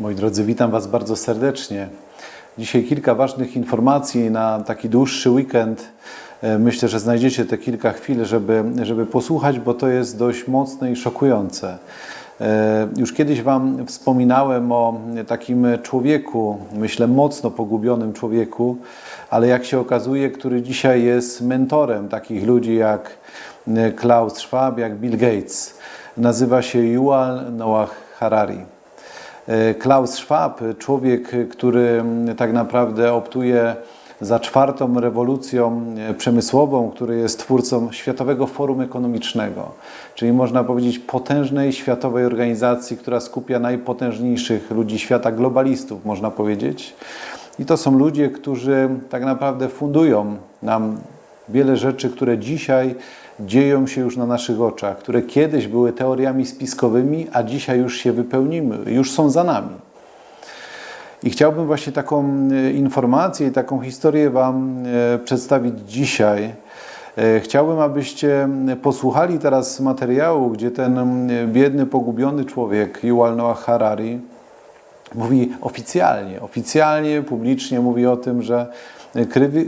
Moi drodzy, witam Was bardzo serdecznie. Dzisiaj kilka ważnych informacji na taki dłuższy weekend. E, Myślę, że znajdziecie te kilka chwil, żeby, żeby posłuchać, bo to jest dość mocne i szokujące. E, Już kiedyś Wam wspominałem o takim człowieku, myślę mocno pogubionym człowieku, ale jak się okazuje, który dzisiaj jest mentorem takich ludzi jak e, Klaus Schwab, jak Bill Gates. Nazywa się Yuval Noah Harari. E, Klaus Schwab, człowiek, który tak naprawdę optuje za czwartą rewolucją e, przemysłową, który jest twórcą Światowego Forum Ekonomicznego, czyli można powiedzieć potężnej światowej organizacji, która skupia najpotężniejszych ludzi świata, globalistów, można powiedzieć. I to są ludzie, którzy tak naprawdę fundują nam wiele rzeczy, które dzisiaj dzieją się już na naszych oczach, które kiedyś były teoriami spiskowymi, a dzisiaj już się wypełniły, już są za nami. I chciałbym właśnie taką e, informację i taką historię Wam e, przedstawić dzisiaj. E, Chciałbym, abyście posłuchali teraz materiału, gdzie ten biedny, pogubiony człowiek, Yuval Noah Harari, mówi oficjalnie, oficjalnie, publicznie mówi o tym, że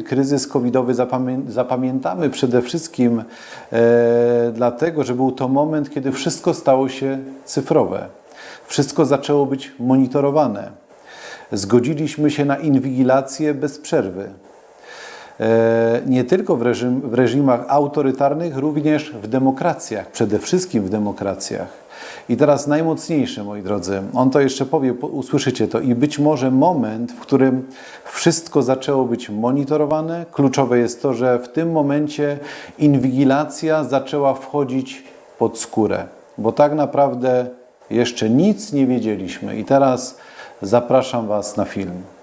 kryzys covidowy zapamię- zapamiętamy przede wszystkim e, dlatego, że był to moment, kiedy wszystko stało się cyfrowe. Wszystko zaczęło być monitorowane. Zgodziliśmy się na inwigilację bez przerwy. E, nie tylko w, reżim, w reżimach autorytarnych, również w demokracjach, przede wszystkim w demokracjach. I teraz najmocniejsze, moi drodzy, on to jeszcze powie, po- usłyszycie to, i być może moment, w którym wszystko zaczęło być monitorowane. Kluczowe jest to, że w tym momencie inwigilacja zaczęła wchodzić pod skórę, bo tak naprawdę jeszcze nic nie wiedzieliśmy. I teraz zapraszam Was na film.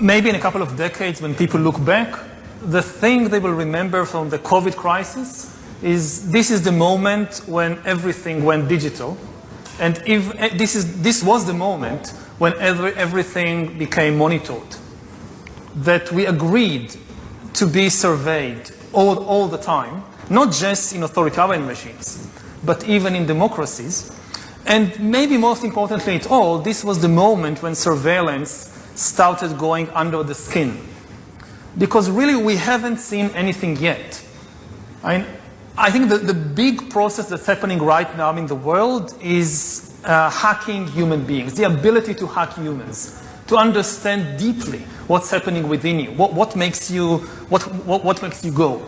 Maybe in a couple of decades, when people look back, the thing they will remember from the COVID crisis is this is the moment when everything went digital. And if eh, this, is, this was the moment when every, everything became monitored, that we agreed to be surveyed all, all the time, not just in authoritarian regimes, but even in democracies. And maybe most importantly at all, this was the moment when surveillance started going under the skin. Because really, we haven't seen anything yet. I, mean, I think that the big process that's happening right now in the world is uh, hacking human beings, the ability to hack humans, to understand deeply what's happening within you, what, what makes you, what, what, what makes you go.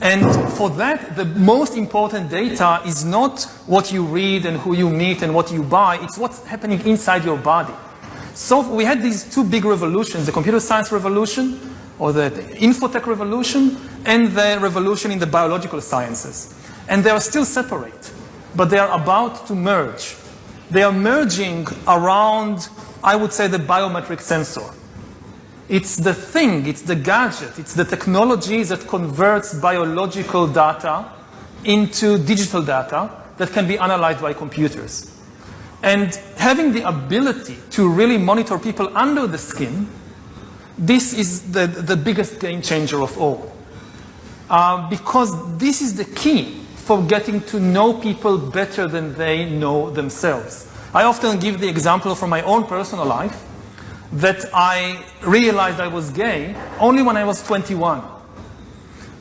And for that, the most important data is not what you read and who you meet and what you buy, it's what's happening inside your body. So we had these two big revolutions, the computer science revolution or the infotech revolution and the revolution in the biological sciences. And they are still separate, but they are about to merge. They are merging around, I would say, the biometric sensor. It's the thing, it's the gadget, it's the technology that converts biological data into digital data that can be analyzed by computers. And having the ability to really monitor people under the skin, this is the, the biggest game changer of all. Uh, because this is the key for getting to know people better than they know themselves. I often give the example from my own personal life that I realized I was gay only when I was 21.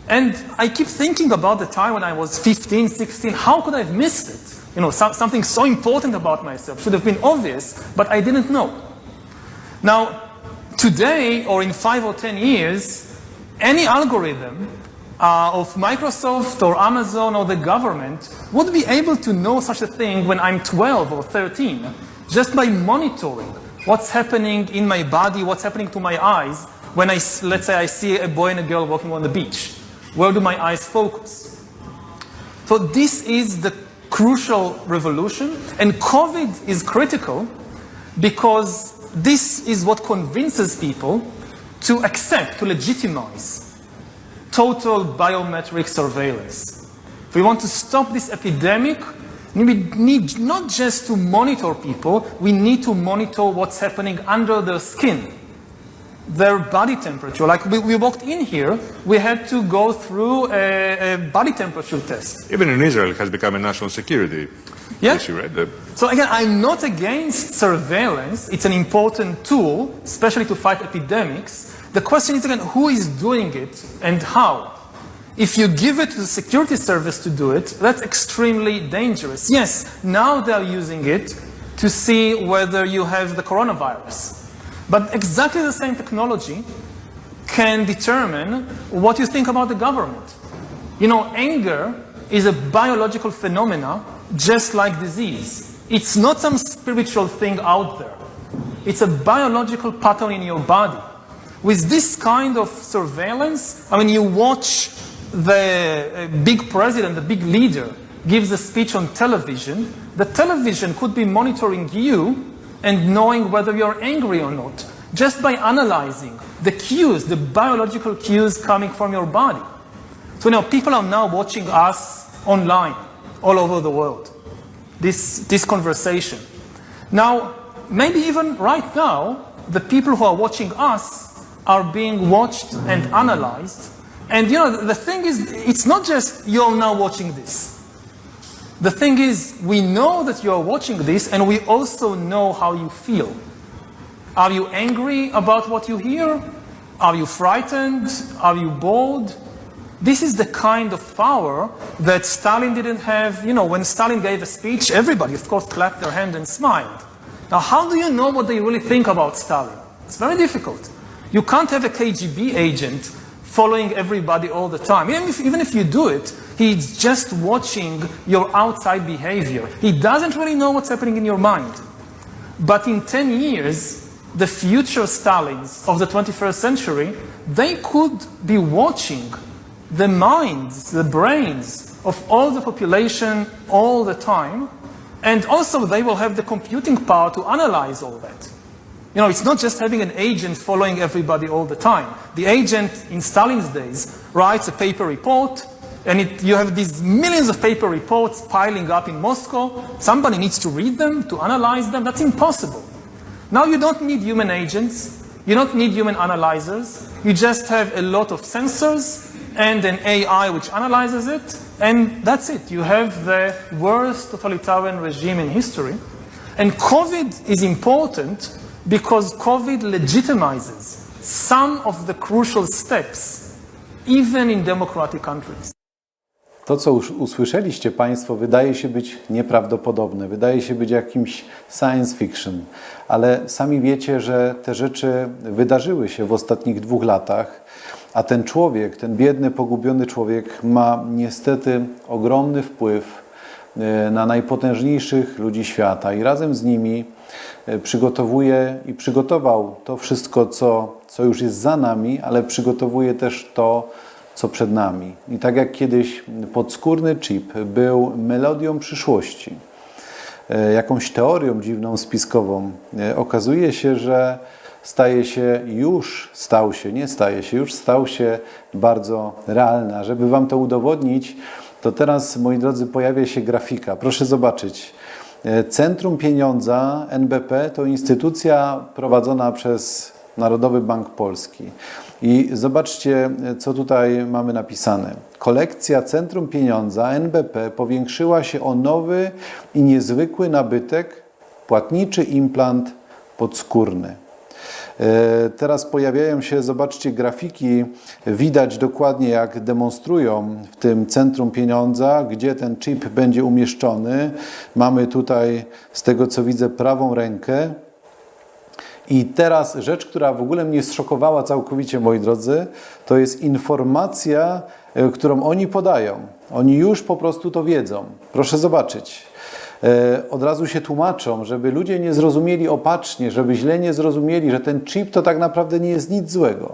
And I keep thinking about the time when I was 15, 16. How could I have missed it? You know, some, something so important about myself should have been obvious, but I didn't know. Now, today or in five or ten years, any algorithm uh, of Microsoft or Amazon or the government would be able to know such a thing when I'm 12 or 13 just by monitoring what's happening in my body, what's happening to my eyes when I, let's say I see a boy and a girl walking on the beach. Where do my eyes focus? So this is the crucial revolution, and COVID is critical because this is what convinces people to accept, to legitimize total biometric surveillance. If we want to stop this epidemic, we need not just to monitor people, we need to monitor what's happening under their skin. Their body temperature. Like we, we walked in here, we had to go through a, a body temperature test. Even in Israel, it has become a national security Yeah. issue, right? The, So again, I'm not against surveillance. It's an important tool, especially to fight epidemics. The question is again, who is doing it and how? If you give it to the security service to do it, that's extremely dangerous. Yes, now they're using it to see whether you have the coronavirus. But exactly the same technology can determine what you think about the government. You know, anger is a biological phenomena just like disease. It's not some spiritual thing out there. It's a biological pattern in your body. With this kind of surveillance, I mean, you watch the uh, big president, the big leader, gives a speech on television. The television could be monitoring you and knowing whether you're angry or not, just by analyzing the cues, the biological cues coming from your body. So now people are now watching us online all over the world. This, this conversation. Now, maybe even right now, the people who are watching us are being watched and analyzed. And you know, the thing is, it's not just you're now watching this. The thing is, we know that you're watching this, and we also know how you feel. Are you angry about what you hear? Are you frightened? Are you bored? This is the kind of power that Stalin didn't have. You know, when Stalin gave a speech, everybody, of course, clapped their hand and smiled. Now, how do you know what they really think about Stalin? It's very difficult. You can't have a KGB agent following everybody all the time. Even if, even if you do it, he's just watching your outside behavior. He doesn't really know what's happening in your mind. But in 10 years, the future Stalins of the 21st century, they could be watching the minds, the brains of all the population all the time. And also, they will have the computing power to analyze all that. You know, it's not just having an agent following everybody all the time. The agent in Stalin's days writes a paper report, and it, you have these millions of paper reports piling up in Moscow. Somebody needs to read them, to analyze them. That's impossible. Now you don't need human agents, you don't need human analyzers. You just have a lot of sensors and an AI which analyzes it, and that's it. You have the worst totalitarian regime in history. And COVID is important because COVID legitimizes some of the crucial steps, even in democratic countries. To, co już usłyszeliście Państwo, wydaje się być nieprawdopodobne, wydaje się być jakimś science fiction, ale sami wiecie, że te rzeczy wydarzyły się w ostatnich dwóch latach, a ten człowiek, ten biedny, pogubiony człowiek ma niestety ogromny wpływ e, na najpotężniejszych ludzi świata i razem z nimi e, przygotowuje i przygotował to wszystko, co, co już jest za nami, ale przygotowuje też to, co przed nami. I tak jak kiedyś podskórny chip był melodią przyszłości, e, jakąś teorią dziwną, spiskową, e, okazuje się, że staje się już, stał się, nie staje się, już stał się bardzo realny. A żeby Wam to udowodnić, to teraz, moi drodzy, pojawia się grafika. Proszę zobaczyć. E, Centrum Pieniądza NBP to instytucja prowadzona przez Narodowy Bank Polski. I zobaczcie, co tutaj mamy napisane. Kolekcja Centrum Pieniądza NBP powiększyła się o nowy i niezwykły nabytek płatniczy implant podskórny. E, Teraz pojawiają się, zobaczcie, grafiki. Widać dokładnie, jak demonstrują w tym centrum pieniądza, gdzie ten chip będzie umieszczony. Mamy tutaj, z tego co widzę, prawą rękę. I teraz rzecz, która w ogóle mnie zszokowała całkowicie, moi drodzy, to jest informacja, e, którą oni podają. Oni już po prostu to wiedzą. Proszę zobaczyć. E, Od razu się tłumaczą, żeby ludzie nie zrozumieli opacznie, żeby źle nie zrozumieli, że ten chip to tak naprawdę nie jest nic złego.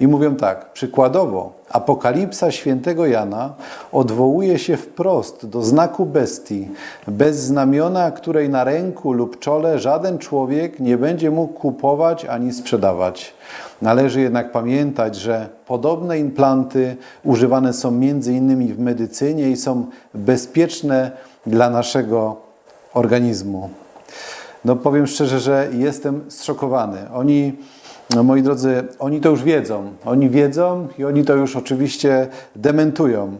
I mówią tak, przykładowo, Apokalipsa świętego Jana odwołuje się wprost do znaku bestii, bez znamiona, której na ręku lub czole żaden człowiek nie będzie mógł kupować ani sprzedawać. Należy jednak pamiętać, że podobne implanty używane są między innymi w medycynie i są bezpieczne dla naszego organizmu. No powiem szczerze, że jestem zszokowany. Oni No moi drodzy, oni to już wiedzą. Oni wiedzą i oni to już oczywiście dementują.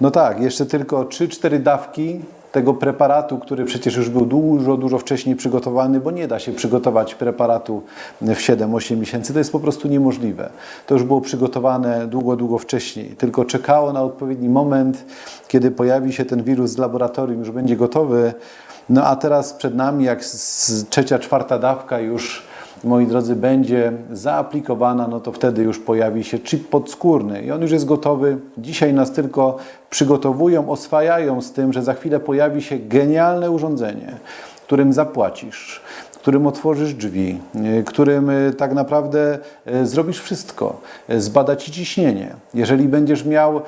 No tak, jeszcze tylko 3-4 dawki tego preparatu, który przecież już był dużo, dużo wcześniej przygotowany, bo nie da się przygotować preparatu w 7-8 miesięcy. To jest po prostu niemożliwe. To już było przygotowane długo, długo wcześniej. Tylko czekało na odpowiedni moment, kiedy pojawi się ten wirus z laboratorium, już będzie gotowy. No a teraz przed nami, jak trzecia, czwarta dawka już moi drodzy, będzie zaaplikowana, no to wtedy już pojawi się chip podskórny i on już jest gotowy. Dzisiaj nas tylko przygotowują, oswajają z tym, że za chwilę pojawi się genialne urządzenie, którym zapłacisz, którym otworzysz drzwi, y, którym y, tak naprawdę y, zrobisz wszystko. Zbada ci ciśnienie. Jeżeli będziesz miał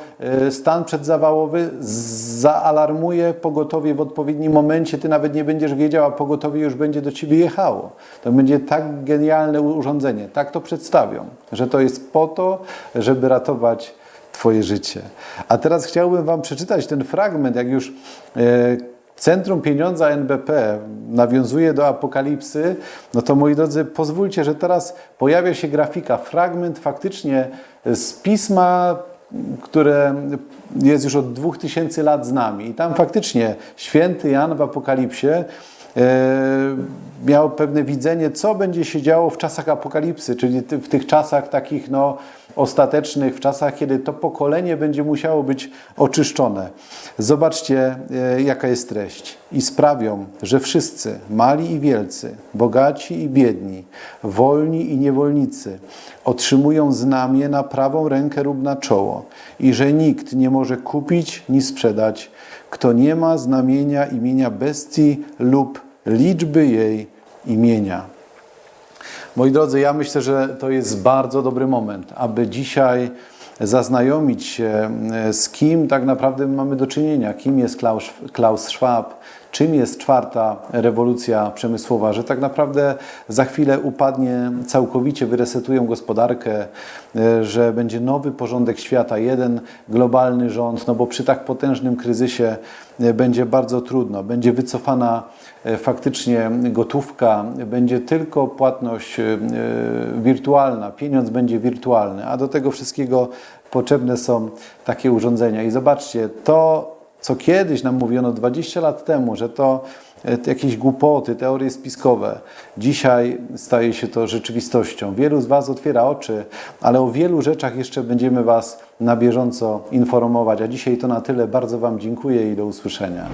stan przedzawałowy, zaalarmuje pogotowie w odpowiednim momencie, ty nawet nie będziesz wiedział, a pogotowie już będzie do ciebie jechało. To będzie tak genialne urządzenie, tak to przedstawią, że to jest po to, żeby ratować Twoje życie. A teraz chciałbym Wam przeczytać ten fragment, jak już e, Centrum Pieniądza NBP nawiązuje do apokalipsy, no to moi drodzy, pozwólcie, że teraz pojawia się grafika, fragment faktycznie z pisma, które jest już od 2000 lat z nami. I tam faktycznie święty Jan w apokalipsie miał pewne widzenie, co będzie się działo w czasach apokalipsy, czyli w tych czasach takich no, ostatecznych, w czasach, kiedy to pokolenie będzie musiało być oczyszczone. Zobaczcie, e, jaka jest treść. I sprawią, że wszyscy, mali i wielcy, bogaci i biedni, wolni i niewolnicy, otrzymują znamię na prawą rękę lub na czoło i że nikt nie może kupić ni sprzedać, kto nie ma znamienia imienia bestii lub liczby jej imienia. Moi drodzy, ja myślę, że to jest bardzo dobry moment, aby dzisiaj zaznajomić się e, z kim tak naprawdę mamy do czynienia, kim jest Klaus Schwab, czym jest czwarta rewolucja przemysłowa, że tak naprawdę za chwilę upadnie całkowicie, wyresetują gospodarkę, e, że będzie nowy porządek świata, jeden globalny rząd, no bo przy tak potężnym kryzysie e, będzie bardzo trudno, będzie wycofana e, faktycznie gotówka, będzie tylko płatność wirtualna, pieniądz będzie wirtualny, a do tego wszystkiego potrzebne są takie urządzenia. I zobaczcie, to co kiedyś nam mówiono 20 lat temu, że to e, jakieś głupoty, teorie spiskowe, dzisiaj staje się to rzeczywistością. Wielu z Was otwiera oczy, ale o wielu rzeczach jeszcze będziemy Was na bieżąco informować. A dzisiaj to na tyle. Bardzo Wam dziękuję i do usłyszenia.